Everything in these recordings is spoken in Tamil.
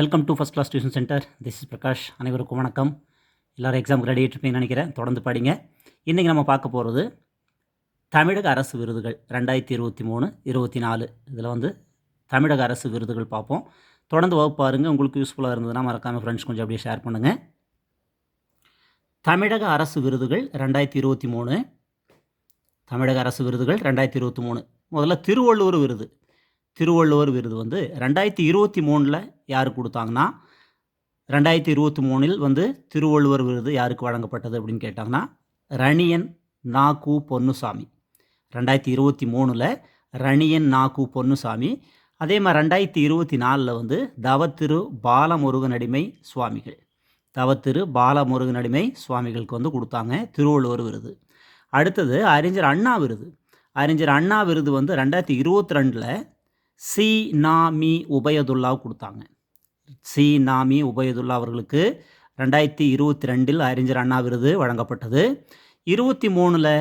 Welcome to first class tuition center this is Prakash அனைவருக்கும் வணக்கம். எல்லோரும் எக்ஸாம் ரெடி ஆகிட்டுருப்பீங்கன்னு நினைக்கிறேன். தொடர்ந்து படிங்க. இன்றைக்கி நம்ம பார்க்க போகிறது தமிழக அரசு விருதுகள். ரெண்டாயிரத்தி இருபத்தி மூணு இருபத்தி நாலு. இதில் வந்து தமிழக அரசு விருதுகள் பார்ப்போம். தொடர்ந்து வகுப்பு பாருங்கள் உங்களுக்கு யூஸ்ஃபுல்லாக இருந்ததுன்னா மறக்காமல் ஃப்ரெண்ட்ஸ் கொஞ்சம் அப்படியே ஷேர் பண்ணுங்கள் தமிழக அரசு விருதுகள் ரெண்டாயிரத்தி இருபத்தி மூணு. தமிழக அரசு விருதுகள் ரெண்டாயிரத்தி இருபத்தி மூணு. முதல்ல திருவள்ளுவர் விருது. திருவள்ளுவர் விருது வந்து ரெண்டாயிரத்தி இருபத்தி மூணில் யாருக்கு கொடுத்தாங்கன்னா ரெண்டாயிரத்தி இருபத்தி மூணில் வந்து திருவள்ளுவர் விருது யாருக்கு வழங்கப்பட்டது அப்படின்னு கேட்டாங்கன்னா ரணியன் நாகு பொன்னுசாமி. ரெண்டாயிரத்தி இருபத்தி மூணில் ரணியன் நாகு பொன்னுசாமி. அதே மாதிரி ரெண்டாயிரத்தி இருபத்தி நாலில் வந்து தவத்திரு பாலமுருகனடிமை சுவாமிகள். தவத்திரு பாலமுருகனடிமை சுவாமிகளுக்கு வந்து கொடுத்தாங்க திருவள்ளுவர் விருது. அடுத்தது அறிஞர் அண்ணா விருது. அறிஞர் அண்ணா விருது வந்து ரெண்டாயிரத்தி இருபத்தி ரெண்டில் சி நாமி உபயதுல்லா கொடுத்தாங்க. சி நாமி உபயதுல்லா அவர்களுக்கு ரெண்டாயிரத்தி இருபத்தி ரெண்டில் அறிஞர் அண்ணா விருது வழங்கப்பட்டது. இருபத்தி மூணில்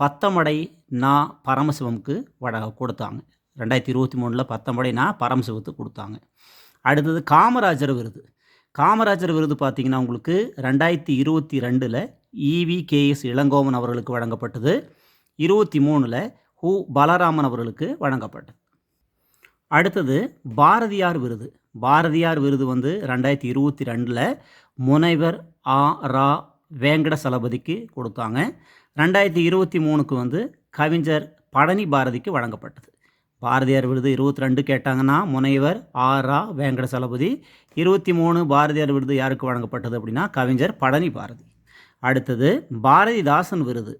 பத்தமடை நா பரமசிவமுக்கு வட கொடுத்தாங்க. ரெண்டாயிரத்தி இருபத்தி மூணில் பத்தமடை நா பரமசிவத்துக்கு கொடுத்தாங்க. அடுத்தது காமராஜர் விருது. காமராஜர் விருது பார்த்திங்கன்னா உங்களுக்கு ரெண்டாயிரத்தி இருபத்தி ரெண்டில் இவி கேஎஸ் இளங்கோவன் அவர்களுக்கு வழங்கப்பட்டது. இருபத்தி மூணில் ஹூ பலராமன் அவர்களுக்கு வழங்கப்பட்டது. அடுத்தது பாரதியார் விருது. பாரதியார் விருது வந்து ரெண்டாயிரத்தி இருபத்தி ரெண்டில் முனைவர் ஆ ரா வேங்கட சலபதிக்கு கொடுத்தாங்க. ரெண்டாயிரத்தி இருபத்தி மூணுக்கு வந்து கவிஞர் பழனி பாரதிக்கு வழங்கப்பட்டது. பாரதியார் விருது இருபத்தி ரெண்டு கேட்டாங்கன்னா முனைவர் ஆ ரா வேங்கட சலபதி இருபத்தி மூணு பாரதியார் விருது யாருக்கு வழங்கப்பட்டது அப்படின்னா கவிஞர் பழனி பாரதி. அடுத்தது பாரதிதாசன் விருது.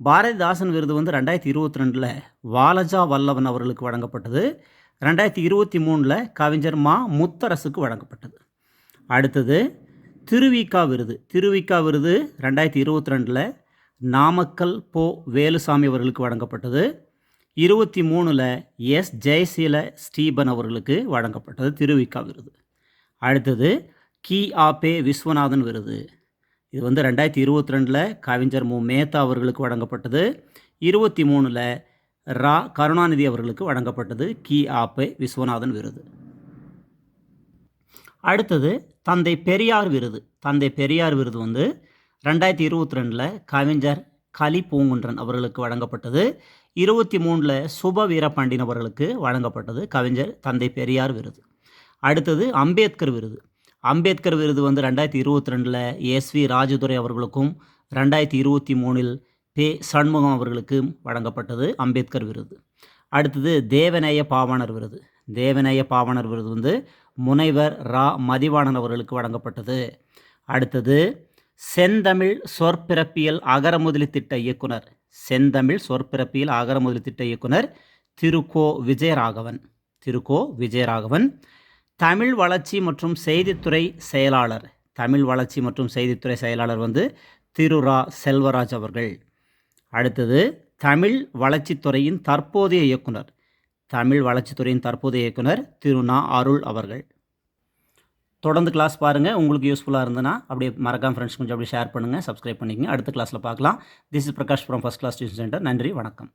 பாரதிதாசன் விருது வந்து ரெண்டாயிரத்தி இருபத்தி ரெண்டில் வாலஜா வல்லவன் அவர்களுக்கு வழங்கப்பட்டது. ரெண்டாயிரத்தி இருபத்தி மூணில் கவிஞர் மா முத்தரசுக்கு வழங்கப்பட்டது. அடுத்தது திருவிக்கா விருது. திருவிக்கா விருது ரெண்டாயிரத்தி இருபத்தி ரெண்டில் நாமக்கல் போ வேலுசாமி அவர்களுக்கு வழங்கப்பட்டது. இருபத்தி மூணில் எஸ் ஜெயசீல ஸ்டீபன் அவர்களுக்கு வழங்கப்பட்டது திருவிக்கா விருது. அடுத்தது கி ஆபே விஸ்வநாதன் விருது. இது வந்து ரெண்டாயிரத்தி இருபத்தி ரெண்டில் கவிஞர் மு மேத்தா அவர்களுக்கு வழங்கப்பட்டது. இருபத்தி மூணில் ரா கருணாநிதி அவர்களுக்கு வழங்கப்பட்டது கி. ஆப்பை விஸ்வநாதன் விருது. அடுத்தது தந்தை பெரியார் விருது. தந்தை பெரியார் விருது வந்து ரெண்டாயிரத்தி இருபத்தி ரெண்டில் கவிஞர் கலி பூங்குன்றன் அவர்களுக்கு வழங்கப்பட்டது. இருபத்தி மூணில் சுப வீரபாண்டியன் அவர்களுக்கு வழங்கப்பட்டது கவிஞர் தந்தை பெரியார் விருது. அடுத்தது அம்பேத்கர் விருது. அம்பேத்கர் விருது வந்து ரெண்டாயிரத்தி இருபத்தி ரெண்டில் எஸ். வி. ராஜதுரை அவர்களுக்கும் ரெண்டாயிரத்தி இருபத்தி மூணில் பே. சண்முகம் அவர்களுக்கு வழங்கப்பட்டது அம்பேத்கர் விருது. அடுத்தது தேவநேய பாவாணர் விருது. தேவநேய பாவாணர் விருது வந்து முனைவர் ரா. மதிவாணன் அவர்களுக்கு வழங்கப்பட்டது. அடுத்தது செந்தமிழ் சொற்பிறப்பியல் அகரமுதலி திட்ட இயக்குனர். செந்தமிழ் சொற்பிறப்பியல் அகரமுதலி திட்ட இயக்குனர் திருக்கோ விஜயராகவன். திருக்கோ விஜயராகவன் தமிழ் வளர்ச்சி மற்றும் செய்தித்துறை செயலாளர். தமிழ் வளர்ச்சி மற்றும் செய்தித்துறை செயலாளர் வந்து திரு. ரா. செல்வராஜ் அவர்கள். அடுத்தது தமிழ் வளர்ச்சித்துறையின் தற்போதைய இயக்குனர். தமிழ் வளர்ச்சித்துறையின் தற்போதைய இயக்குனர் திருநா அருள் அவர்கள். தொடர்ந்து கிளாஸ் பாருங்கள் உங்களுக்கு யூஸ்ஃபுல்லாக இருந்ததுன்னா அப்படியே மறக்காம ஃப்ரெண்ட்ஸ் கொஞ்சம் அப்படியே ஷேர் பண்ணுங்கள் சப்ஸ்கிரைப் பண்ணிக்கங்க. அடுத்த கிளாஸில் பார்க்கலாம். This is Prakash from first class tuition center நன்றி வணக்கம்.